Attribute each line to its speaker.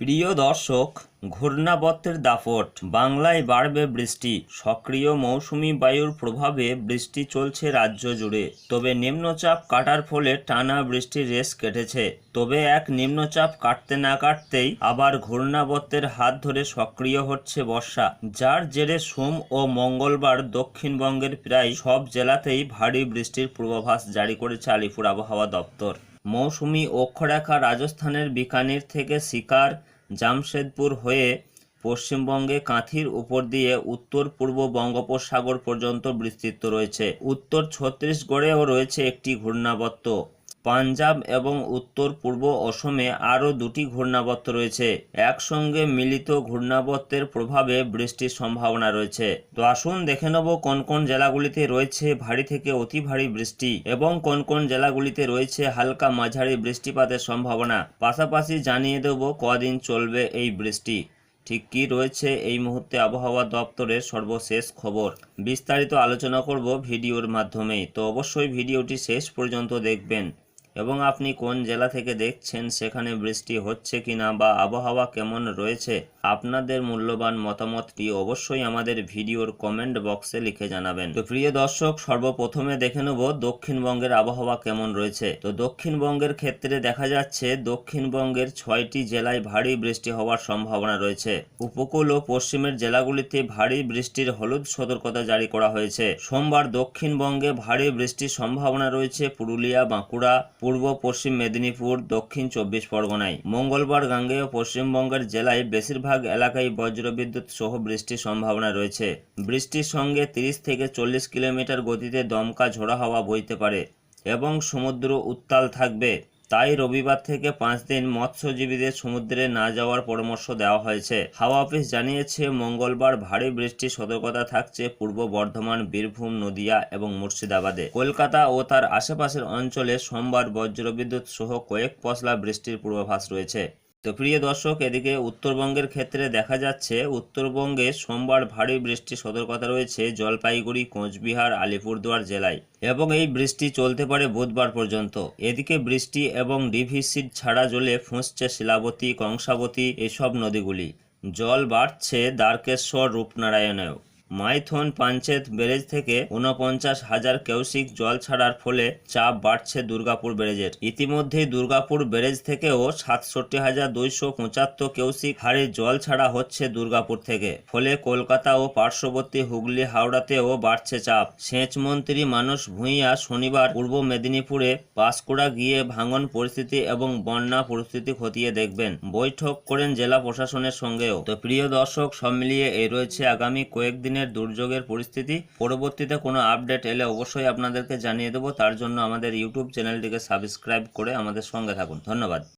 Speaker 1: প্রিয় দর্শক, ঘূর্ণাবর্তের দাপট, বাংলায় বাড়বে বৃষ্টি, সক্রিয় মৌসুমি বায়ুর প্রভাবে বৃষ্টি চলছে রাজ্য জুড়ে। তবে নিম্নচাপ কাটার ফলে টানা বৃষ্টির রেশ কেটেছে। তবে এক নিম্নচাপ কাটতে না কাটতেই আবার ঘূর্ণাবর্তের হাত ধরে সক্রিয় হচ্ছে বর্ষা, যার জেরে সোম ও মঙ্গলবার দক্ষিণবঙ্গের প্রায় সব জেলাতেই ভারী বৃষ্টির পূর্বাভাস জারি করেছে আলিপুর আবহাওয়া দপ্তর। মৌসুমি অক্ষরেখা রাজস্থানের বিকানির থেকে শিকার জামশেদপুর হয়ে পশ্চিমবঙ্গে কাঁথির উপর দিয়ে উত্তর পূর্ব বঙ্গোপসাগর পর্যন্ত বিস্তৃত রয়েছে। উত্তর ছত্তিশগড়েও রয়েছে একটি ঘূর্ণাবর্ত। পাঞ্জাব এবং উত্তর পূর্ব অসমে আরও দুটি ঘূর্ণাবর্ত রয়েছে। একসঙ্গে মিলিত ঘূর্ণাবর্তের প্রভাবে বৃষ্টির সম্ভাবনা রয়েছে। তো আসুন দেখে নেব কোন কোন জেলাগুলিতে রয়েছে ভারী থেকে অতি ভারী বৃষ্টি এবং কোন কোন জেলাগুলিতে রয়েছে হালকা মাঝারি বৃষ্টিপাতের সম্ভাবনা। পাশাপাশি জানিয়ে দেব কদিন চলবে এই বৃষ্টি। ঠিক কি রয়েছে এই মুহূর্তে আবহাওয়া দপ্তরের সর্বশেষ খবর? বিস্তারিত আলোচনা করব ভিডিওর মাধ্যমেই তো অবশ্যই ভিডিওটি শেষ পর্যন্ত দেখবেন। এবং আপনি কোন জেলা থেকে দেখছেন, সেখানে বৃষ্টি হচ্ছে কিনা বা আবহাওয়া কেমন রয়েছে, আপনাদের মূল্যবান মতামতটি অবশ্যই আমাদের ভিডিওর কমেন্ট বক্সে লিখে জানাবেন। তো প্রিয় দর্শক, সর্বপ্রথমে দেখে নেব দক্ষিণবঙ্গের আবহাওয়া কেমন রয়েছে। তো দক্ষিণবঙ্গের ক্ষেত্রে দেখা যাচ্ছে, দক্ষিণবঙ্গের ছয়টি জেলায় ভারী বৃষ্টি হওয়ার সম্ভাবনা রয়েছে। উপকূল ও পশ্চিমের জেলাগুলিতে ভারী বৃষ্টির হলুদ সতর্কতা জারি করা হয়েছে। সোমবার দক্ষিণবঙ্গে ভারী বৃষ্টির সম্ভাবনা রয়েছে, পুরুলিয়া, বাঁকুড়া পূর্ব, পশ্চিম মেদিনীপুর, দক্ষিণ চব্বিশ পরগনায়। মঙ্গলবার গাঙ্গেয় পশ্চিমবঙ্গের জেলায় বেশিরভাগ এলাকায় বজ্রবিদ্যুৎ সহ বৃষ্টির সম্ভাবনা রয়েছে। বৃষ্টির সঙ্গে তিরিশ থেকে চল্লিশ কিলোমিটার গতিতে দমকা ঝোড়া হাওয়া বইতে পারে এবং সমুদ্র উত্তাল থাকবে। তাই রবিবার থেকে পাঁচ দিন মৎস্যজীবীদের সমুদ্রে না যাওয়ার পরামর্শ দেওয়া হয়েছে। হাওয়া অফিস জানিয়েছে, মঙ্গলবার ভারী বৃষ্টির সতর্কতা থাকছে পূর্ব বর্ধমান, বীরভূম, নদিয়া এবং মুর্শিদাবাদে। কলকাতা ও তার আশেপাশের অঞ্চলে সোমবার বজ্রবিদ্যুৎ সহ কয়েক পশলা বৃষ্টির পূর্বাভাস রয়েছে। তো প্রিয় দর্শক, এদিকে উত্তরবঙ্গের ক্ষেত্রে দেখা যাচ্ছে, উত্তরবঙ্গে সোমবার ভারী বৃষ্টির সতর্কতা রয়েছে জলপাইগুড়ি, কোচবিহার, আলিপুরদুয়ার জেলায় এবং এই বৃষ্টি চলতে পারে বুধবার পর্যন্ত। এদিকে বৃষ্টি এবং ডিভিসিড ছাড়া জলে ফুঁসছে শিলাবতী, কংসাবতী এসব নদীগুলি। জল বাড়ছে দ্বারকেশ্বর, রূপনারায়ণেও। মাইথন পাঞ্চেত ব্যারেজ থেকে উনপঞ্চাশ হাজার কেউসিক জল ছাড়ার ফলে চাপ বাড়ছে দুর্গাপুর ব্যারেজের। ইতিমধ্যেই দুর্গাপুর ব্যারেজ থেকেও সাতষট্টি হাজার দুইশো পঁচাত্তর কেউসিক হারে জল ছাড়া হচ্ছে দুর্গাপুর থেকে। ফলে কলকাতা ও পার্শ্ববর্তী হুগলি, হাওড়াতেও বাড়ছে চাপ। সেচ মন্ত্রী মানস ভূঁইয়া শনিবার পূর্ব মেদিনীপুরে পাঁশকুড়া গিয়ে ভাঙন পরিস্থিতি এবং বন্যা পরিস্থিতি খতিয়ে দেখবেন। বৈঠক করেন জেলা প্রশাসনের সঙ্গেও। তো প্রিয় দর্শক, সব মিলিয়ে এই রয়েছে আগামী কয়েকদিনের দুর্যোগের পরিস্থিতি। পরবর্তীতে কোনো আপডেট এলে অবশ্যই আপনাদেরকে জানিয়ে দেবো। তার জন্য আমাদের ইউটিউব চ্যানেলটিকে সাবস্ক্রাইব করে আমাদের সঙ্গে থাকুন। ধন্যবাদ।